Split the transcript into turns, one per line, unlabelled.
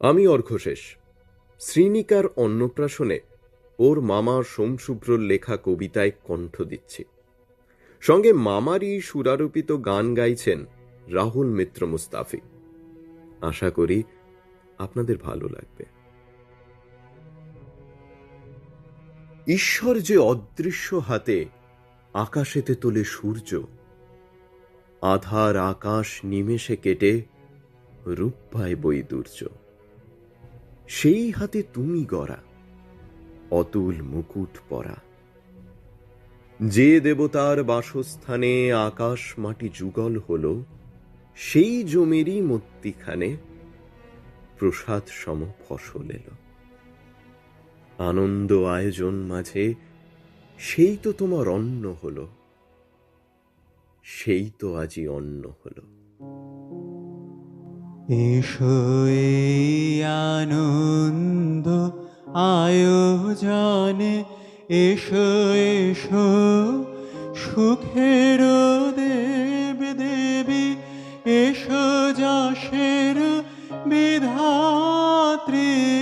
আমি অর্ঘশেষ শ্রীনিকার অন্নপ্রাশনে ওর মামা সোমশুভ্রর লেখা কবিতায় কণ্ঠ দিচ্ছি। সঙ্গে মামারই সুরারোপিত গান গাইছেন রাহুল মিত্র মুস্তাফি। আশা করি আপনাদের ভালো লাগবে। ঈশ্বর যে অদৃশ্য হাতে আকাশেতে তোলে সূর্য, আধার আকাশ নিমেষে কেটে রূপ পায় বৈদুর্য। সেই হাতে তুমি গড়া, অতুল মুকুট পরা। যে দেবতার বাসস্থানে আকাশ মাটি যুগল হল, সেই জমিরই মত্তিখানে প্রসাদ সম ফসল এলো। আনন্দ আয়োজন মাঝে সেই তো তোমার অন্ন হলো, সেই তো আজি অন্ন হলো।
এসো আনন্দ আয়োজনে। এসো এসো সুখের দেব দেবী। এসো যশের বিধাত্রী।